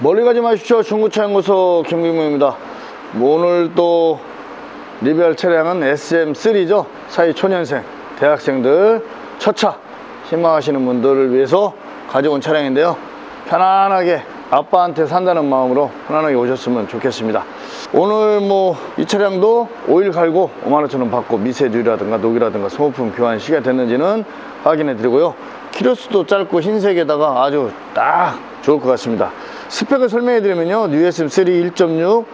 멀리 가지 마십시오. 중고차 연구소 김경민입니다. 뭐 오늘 또 리뷰할 차량은 SM3죠. 사이 초년생 대학생들 첫차 희망하시는 분들을 위해서 가져온 차량인데요. 편안하게 아빠한테 산다는 마음으로 편안하게 오셨으면 좋겠습니다. 오늘 뭐 이 차량도 오일 갈고 5만원처럼 받고 미세듀라든가 녹이라든가 소모품 교환 시가 됐는지는 확인해 드리고요. 키로수도 짧고 흰색에다가 아주 딱 좋을 것 같습니다. 스펙을 설명해 드리면요. USM3 1.6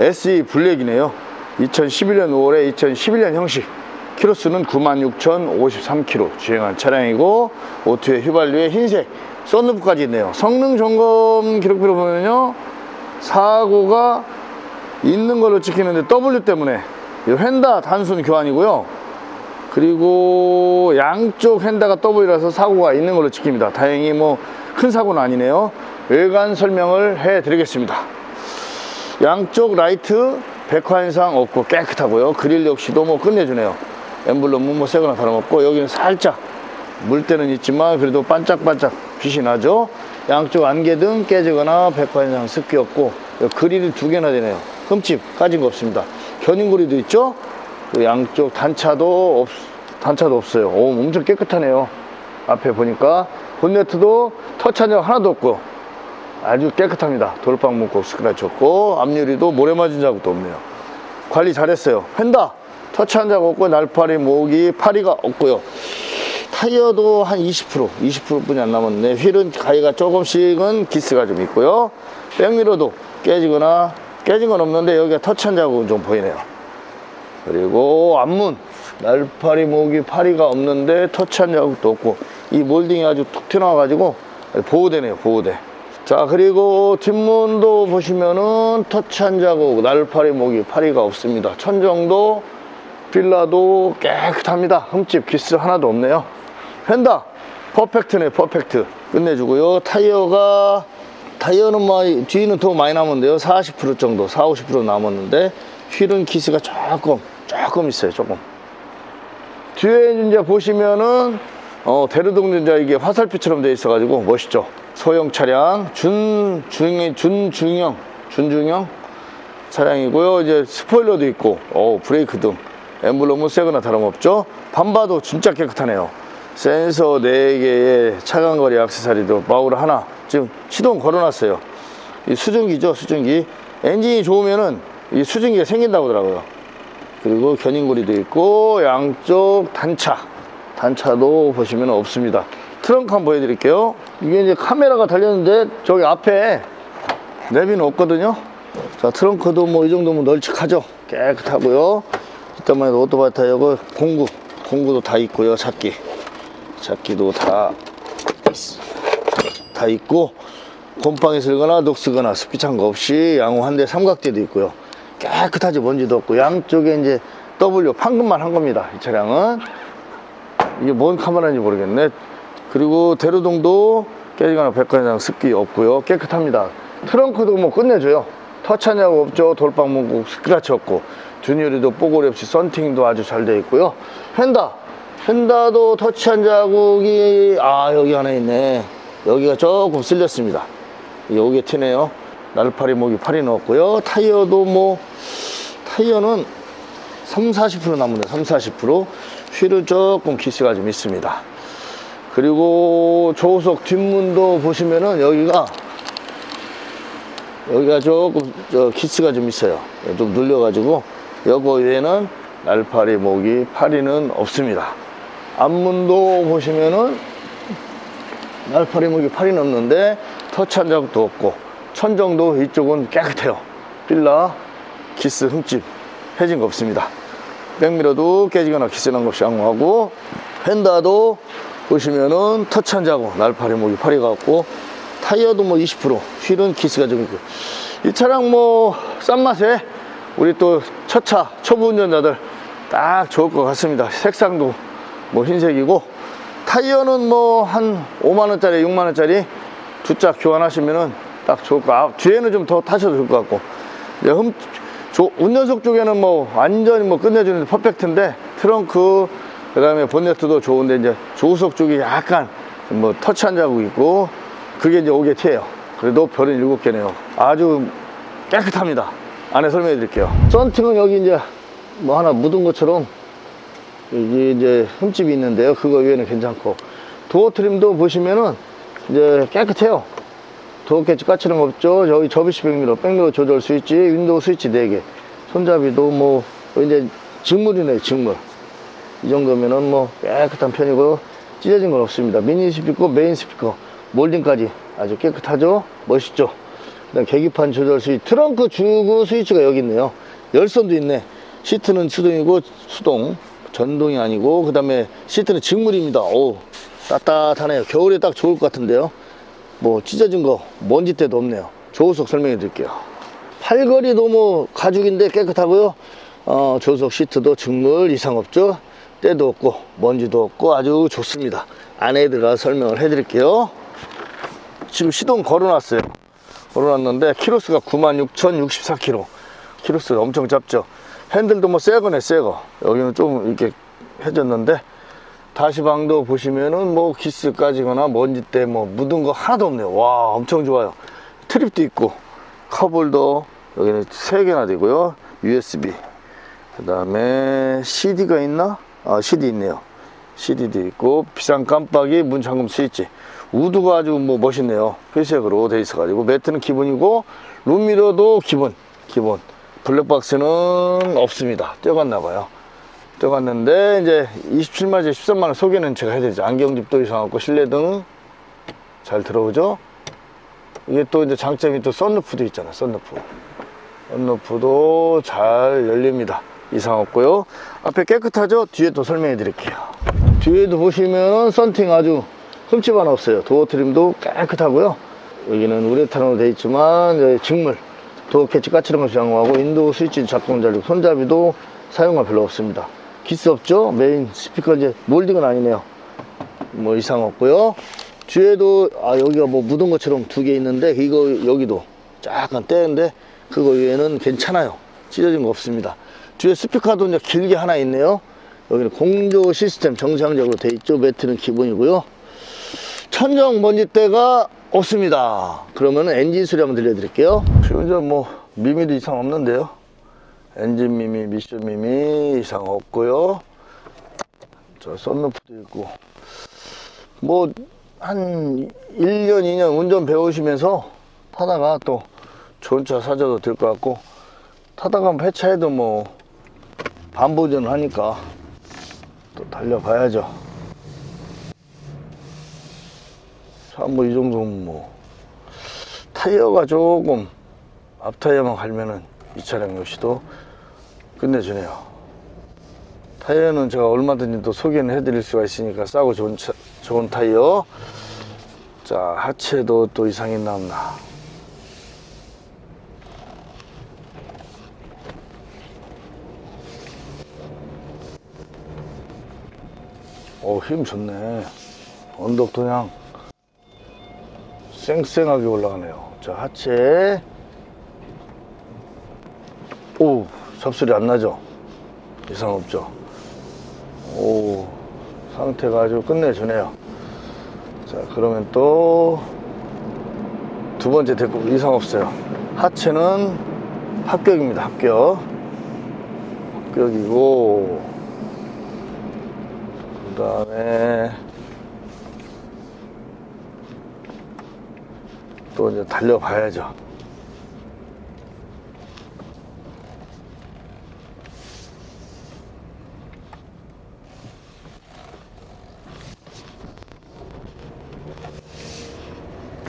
SE 블랙이네요. 2011년 5월에 2011년 형식. 키로수는 96,053km 주행한 차량이고 오토의 휘발유에 흰색 썬루프까지 있네요. 성능 점검 기록비로 보면요. 사고가 있는 걸로 찍히는데 W 때문에 이 휀다 단순 교환이고요. 그리고 양쪽 휀다가 W라서 사고가 있는 걸로 찍힙니다. 다행히 뭐 큰 사고는 아니네요. 외관 설명을 해 드리겠습니다. 양쪽 라이트 백화현상 없고 깨끗하고요. 그릴 역시도 뭐 끝내주네요. 엠블럼은 뭐 새거나 다름없고 여기는 살짝 물때는 있지만 그래도 반짝반짝 빛이 나죠. 양쪽 안개등 깨지거나 백화현상 습기 없고 그릴이 두 개나 되네요. 흠집 까진 거 없습니다. 견인고리도 있죠. 그 양쪽 단차도 없 단차도 없어요. 오 엄청 깨끗하네요. 앞에 보니까 본네트도 터치한 적 하나도 없고 아주 깨끗합니다. 돌빵 문고 스크래치 없고 앞유리도 모래 맞은 자국도 없네요. 관리 잘했어요. 펜다 터치한 적 없고 날파리, 모기, 파리가 없고요. 타이어도 한 20% 20%뿐이 안 남았는데 휠은 가위가 조금씩은 기스가 좀 있고요. 백미러도 깨지거나 깨진 건 없는데 여기가 터치한 자국은 좀 보이네요. 그리고 앞문 날파리, 모기, 파리가 없는데 터치한 자국도 없고 이 몰딩이 아주 툭 튀어나와가지고 보호대네요 보호대 자 그리고 뒷문도 보시면은 터치 한 자국 날파리, 모기, 파리가 없습니다. 천정도 빌라도 깨끗합니다. 흠집 기스 하나도 없네요. 펜다 퍼펙트네 퍼펙트. 끝내주고요. 타이어가 타이어는 뭐 뒤는 더 많이 남았는데요. 40% 정도 4, 50% 남았는데 휠은 기스가 조금 조금 있어요 조금. 뒤에 이제 보시면은 어, 대르동전자 이게 화살표처럼 되어 있어가지고 멋있죠. 소형 차량 준 중형 준중형 준중형 차량이고요. 이제 스포일러도 있고, 어, 브레이크 등 엠블럼은 새거나 다름없죠. 반바도 진짜 깨끗하네요. 센서 4개에 차간거리 액세서리도 마울 하나 지금 시동 걸어놨어요. 이 수증기죠, 수증기. 엔진이 좋으면은 이 수증기가 생긴다고 하더라고요. 그리고 견인고리도 있고 양쪽 단차 단차도 보시면 없습니다. 트렁크 한번 보여드릴게요. 이게 이제 카메라가 달렸는데 저기 앞에 내비는 없거든요. 자 트렁크도 뭐 이 정도면 널찍하죠? 깨끗하고요. 이따만 해도 오토바이 타이어고 공구 공구도 다 있고요 찾기. 찾기도 다, 다 있고 곰팡이 슬거나 녹슬거나 습기 찬 거 없이 양호 한 대 삼각대도 있고요. 깨끗하지 먼지도 없고 양쪽에 이제 W 판금만 한 겁니다 이 차량은 이게 뭔 카메라인지 모르겠네. 그리고 대로동도 깨지거나 백화장 습기 없고요. 깨끗합니다. 트렁크도 뭐 끝내줘요. 터치하냐고 없죠. 돌빵 문고 스크래치 없고. 듀뉴리도 뽀고리 없이 썬팅도 아주 잘 되어 있고요. 펜다. 펜다도 터치한 자국이 아 여기 하나 있네. 여기가 조금 쓸렸습니다. 여기에 튀네요. 날파리 목이 팔이 넣었고요. 타이어도 뭐 타이어는 3, 40% 남는데 3, 40% 휠은 조금 기스가 좀 있습니다. 그리고 조수석 뒷문도 보시면은 여기가 여기가 조금 저 기스가 좀 있어요. 좀 눌려 가지고 여거 위에는 날파리 목이 파리는 없습니다. 앞문도 보시면은 날파리 목이 파리는 없는데 터치한 자국도 없고 천정도 이쪽은 깨끗해요. 빌라 기스 흠집 해진 거 없습니다 백미러도 깨지거나 기스난 거 없이 양호하고 펜다도 보시면은 터치 한 자국 날파리 목이 파리가 없고 타이어도 뭐 20% 휠은 기스가 좀 있고 이 차량 뭐 싼 맛에 우리 또 첫차 초보 운전자들 딱 좋을 것 같습니다. 색상도 뭐 흰색이고 타이어는 뭐 한 5만원짜리 6만원짜리 두 짝 교환하시면은 딱 좋을 것 같고 뒤에는 좀 더 타셔도 좋을 것 같고. 흠, 조, 운전석 쪽에는 뭐 완전히 뭐 끝내주는 퍼펙트인데 트렁크 그 다음에 본네트도 좋은데 이제 조수석 쪽이 약간 뭐 터치한 자국 있고 그게 이제 오게 티예요 그래도 별은 일곱 개네요. 아주 깨끗합니다. 안에 설명해 드릴게요. 썬팅은 여기 이제 뭐 하나 묻은 것처럼 여기 이제 흠집이 있는데요. 그거 외에는 괜찮고 도어 트림도 보시면은 이제 깨끗해요. 도어 깨지 까칠한 거 없죠. 저기 접이식 백미러, 백미러 조절 스위치, 윈도우 스위치 4개. 손잡이도 뭐 이제 직물이네요. 직물. 이 정도면은 뭐 깨끗한 편이고 찢어진 건 없습니다. 미니 스피커, 메인 스피커, 몰딩까지 아주 깨끗하죠. 멋있죠. 그다음 계기판 조절 스위치, 트렁크 주구 스위치가 여기 있네요. 열선도 있네. 시트는 수동이고 수동, 전동이 아니고 그 다음에 시트는 직물입니다. 오, 따뜻하네요. 겨울에 딱 좋을 것 같은데요. 뭐 찢어진 거 먼지 때도 없네요. 조수석 설명해 드릴게요. 팔걸이도 뭐 가죽인데 깨끗하고요. 어, 조수석 시트도 직물 이상 없죠. 때도 없고 먼지도 없고 아주 좋습니다. 안에 들어가 설명을 해 드릴게요. 지금 시동 걸어놨어요. 걸어놨는데 키로수가 96,064km. 키로수가 엄청 짧죠. 핸들도 뭐 새거네 새거. 여기는 좀 이렇게 해졌는데 다시방도 보시면은 뭐 기스 까지거나 먼지 때 뭐 묻은 거 하나도 없네요. 와 엄청 좋아요. 트립도 있고 컵홀더 여기는 세 개나 되고요. USB 그 다음에 CD가 있나? 아 CD 있네요. CD도 있고 비상 깜빡이 문 잠금 스위치 우드가 아주 뭐 멋있네요. 회색으로 돼 있어 가지고 매트는 기본이고 룸미러도 기본 기본 블랙박스는 없습니다. 떼어갔나 봐요. 떼어갔는데 이제 27마지 13만원 소개는 제가 해드리죠. 안경집도 이상하고 실내등 잘 들어오죠. 이게 또 이제 장점이 또 썬루프도 있잖아. 썬루프. 썬루프도 잘 열립니다. 이상 없고요. 앞에 깨끗하죠? 뒤에 또 설명해 드릴게요. 뒤에도 보시면 썬팅 아주 흠집 하나 없어요. 도어 트림도 깨끗하고요. 여기는 우레탄으로 되어 있지만 직물 도어 캐치 까칠한 것이 양호하고 인도 스위치 작동 잘리고 손잡이도 사용감 별로 없습니다. 기스 없죠? 메인 스피커 이제 몰딩은 아니네요. 뭐 이상 없고요. 뒤에도 아 여기가 뭐 묻은 것처럼 두 개 있는데 이거 여기도 약간 떼는데 그거 외에는 괜찮아요. 찢어진 거 없습니다. 뒤에 스피커도 이제 길게 하나 있네요. 여기는 공조 시스템 정상적으로 돼 있죠. 매트는 기본이고요. 천정 먼지대가 없습니다. 그러면 엔진 소리 한번 들려드릴게요. 지금 저뭐 미미도 이상 없는데요. 엔진 미미, 미션 미미 이상 없고요. 저 썬루프도 있고 뭐 한 1년, 2년 운전 배우시면서 타다가 또 좋은 차 사줘도 될 것 같고 타다가 폐차해도 뭐 반보전을 하니까 또 달려봐야죠. 자, 뭐이 정도면 뭐 타이어가 조금 앞 타이어만 갈면은 이 차량 역시도 끝내주네요. 타이어는 제가 얼마든지 또 소개는 해드릴 수가 있으니까 싸고 좋은 차, 좋은 타이어. 자 하체도 또 이상이 남나. 어힘 좋네. 언덕도 그냥 쌩쌩하게 올라가네요. 자, 하체. 오, 잡소리 안 나죠? 이상 없죠? 오, 상태가 아주 끝내주네요. 자, 그러면 또 두 번째 데리고 이상 없어요. 하체는 합격입니다. 합격. 합격이고, 그 다음에 또 이제 달려봐야죠.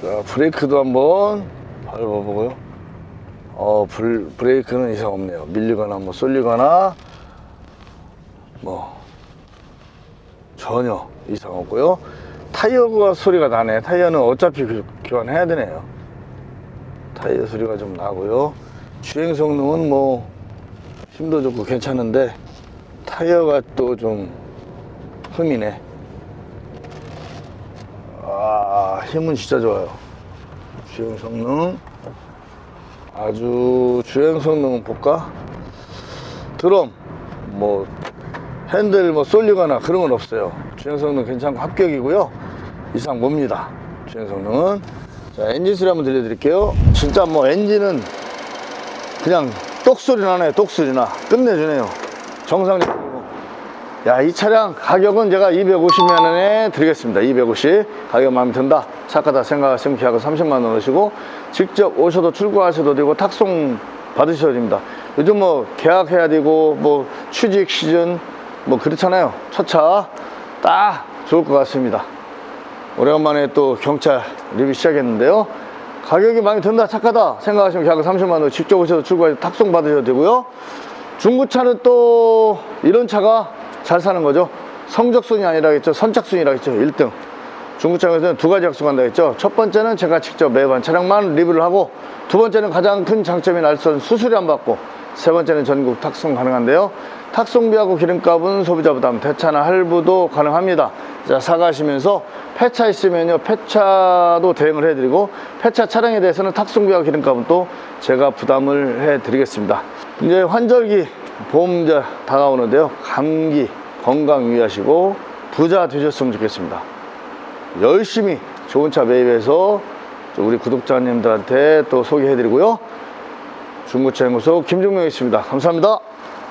자, 브레이크도 한번 밟아보고요. 어, 불, 브레이크는 이상 없네요. 밀리거나 뭐 쏠리거나 뭐 전혀 이상 없고요. 타이어가 소리가 나네. 타이어는 어차피 교- 교환해야 되네요. 타이어 소리가 좀 나고요. 주행 성능은 뭐 힘도 좋고 괜찮은데 타이어가 또 좀 흠이네. 아, 힘은 진짜 좋아요. 주행 성능 아주 주행 성능은 볼까? 드럼 뭐 핸들 뭐 쏠리거나 그런 건 없어요. 주행 성능 괜찮고 합격이고요. 이상 뭡니다. 주행 성능은 자, 엔진 소리 한번 들려드릴게요. 진짜 뭐 엔진은 그냥 똑소리 나네요. 똑소리 나. 끝내주네요. 정상적이고. 야, 이 차량 가격은 제가 250만 원에 드리겠습니다. 250. 가격 마음에 든다. 착하다 생각하시면 계약은 30만 원 넣으시고 직접 오셔도 출고하셔도 되고 탁송 받으셔도 됩니다. 요즘 뭐 계약해야 되고 뭐 취직 시즌 뭐 그렇잖아요. 첫차 딱 좋을 것 같습니다. 오래간만에 또 경차 리뷰 시작했는데요. 가격이 마음에 든다, 착하다 생각하시면 계약은 30만 원 직접 오셔서 출고해서 탁송 받으셔도 되고요. 중고차는 또 이런 차가 잘 사는 거죠. 성적순이 아니라겠죠. 선착순이라겠죠. 1등. 중고차에서는 두 가지 약속한다 했죠. 첫 번째는 제가 직접 매번 차량만 리뷰를 하고 두 번째는 가장 큰 장점인 알선 수수료 안 받고 세 번째는 전국 탁송 가능한데요. 탁송비하고 기름값은 소비자 부담, 대차나 할부도 가능합니다. 자, 사가시면서 폐차 있으면요, 폐차도 대행을 해드리고 폐차 차량에 대해서는 탁송비와 기름값은 또 제가 부담을 해드리겠습니다. 이제 환절기 봄 이제 다가오는데요. 감기 건강 유의하시고 부자 되셨으면 좋겠습니다. 열심히 좋은 차 매입해서 또 우리 구독자님들한테 또 소개해드리고요. 중고차 연구소 김종명이었습니다. 감사합니다.